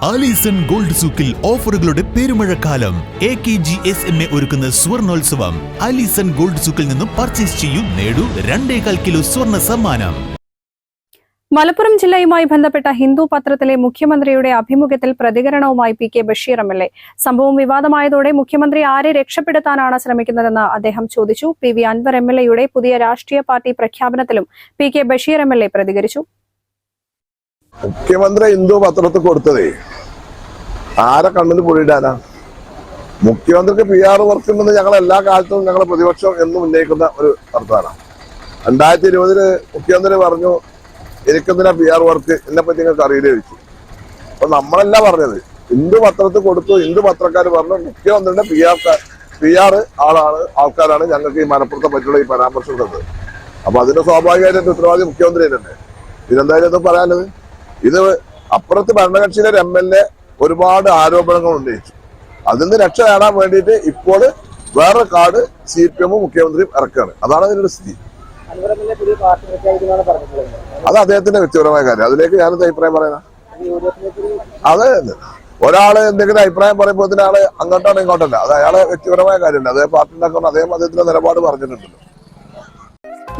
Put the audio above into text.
Alison gold സൂക്കിൽ ഓഫറുകളുടെ പെരുമഴക്കാലം. A K G S M A ഒരുക്കുന്ന സ്വർണോത്സവം. ആലീസൺ ഗോൾഡ് സൂക്കിൽ നിന്നും പർച്ചേസ് ചെയ്യൂ നേടൂ രണ്ടേകാൽ കിലോ സ്വർണ സമ്മാനം. മലപ്പുറം ജില്ലയുമായി ബന്ധപ്പെട്ട ഹിന്ദു പത്രത്തിലെ മുഖ്യമന്ത്രിയുടെ അഭിമുഖത്തിൽ പ്രതികരണവുമായി P K Basheer M L A. സംഭവം വിവാദമായതോടെ മുഖ്യമന്ത്രി ആരെ രക്ഷപ്പെടുത്താനാണ് ശ്രമിക്കുന്നതെന്ന് അദ്ദേഹം ചോദിച്ചു. P V Anvar M L എയുടെ പുതിയ രാഷ്ട്രീയ party പ്രഖ്യാപനത്തിലും P K Basheer M L A പ്രതികരിച്ചു. മുഖ്യമന്ത്രി ഹിന്ദു പത്രത്തിൽ കൊടുത്തതേ. ആരെ കണ്ണിൽ പൊഴിയിടാനാ മുഖ്യമന്ത്രിക്ക് പി ആർ വർക്ക് ഉണ്ടെന്ന് ഞങ്ങൾ എല്ലാ കാലത്തും ഞങ്ങൾ പ്രതിപക്ഷം എന്നും ഉന്നയിക്കുന്ന ഒരു വർത്താനം രണ്ടായിരത്തി ഇരുപതിൽ മുഖ്യമന്ത്രി പറഞ്ഞു എനിക്കെന്തിനാ പി ആർ വർക്ക് എന്നെ പറ്റി നിങ്ങൾക്ക് അറിയില്ല ചോദിച്ചു. അപ്പൊ നമ്മളല്ല പറഞ്ഞത്. ഹിന്ദു പത്രത്തിൽ കൊടുത്തു ഹിന്ദു പത്രക്കാർ പറഞ്ഞു മുഖ്യമന്ത്രിയുടെ പി ആർ പി ആർ ആളാണ് ആൾക്കാരാണ് ഞങ്ങൾക്ക് ഈ മലപ്പുറത്തെ പറ്റിയുള്ള ഈ പരാമർശം തന്നത് അപ്പൊ അതിന്റെ സ്വാഭാവികമായിട്ട് ഉത്തരവാദി മുഖ്യമന്ത്രി തന്നെ ഇത് പറയാനത് ഇത് അപ്പുറത്ത് ഭരണകക്ഷിയിലെ എം എൽ എ ഒരുപാട് ആരോപണങ്ങൾ ഉന്നയിച്ചു. അതിൽ നിന്ന് രക്ഷ നേടാൻ വേണ്ടിയിട്ട് ഇപ്പോൾ വേറെ കാർഡ് സി പി എമ്മും മുഖ്യമന്ത്രിയും ഇറക്കുകയാണ്. അതാണ് അതിന്റെ സ്ഥിതി. അത് അദ്ദേഹത്തിന്റെ വ്യക്തിപരമായ കാര്യം. അതിലേക്ക് ഞാൻ എന്താ അഭിപ്രായം പറയുന്ന അതെ ഒരാൾ എന്തെങ്കിലും അഭിപ്രായം പറയുമ്പോൾ ആൾ അങ്ങോട്ടാണ് ഇങ്ങോട്ടല്ല. അത് അയാളെ വ്യക്തിപരമായ കാര്യമല്ല. അതേ പാർട്ടി ഉണ്ടാക്കുന്ന അദ്ദേഹം അദ്ദേഹത്തിന്റെ നിലപാട് പറഞ്ഞിട്ടുണ്ടല്ലോ.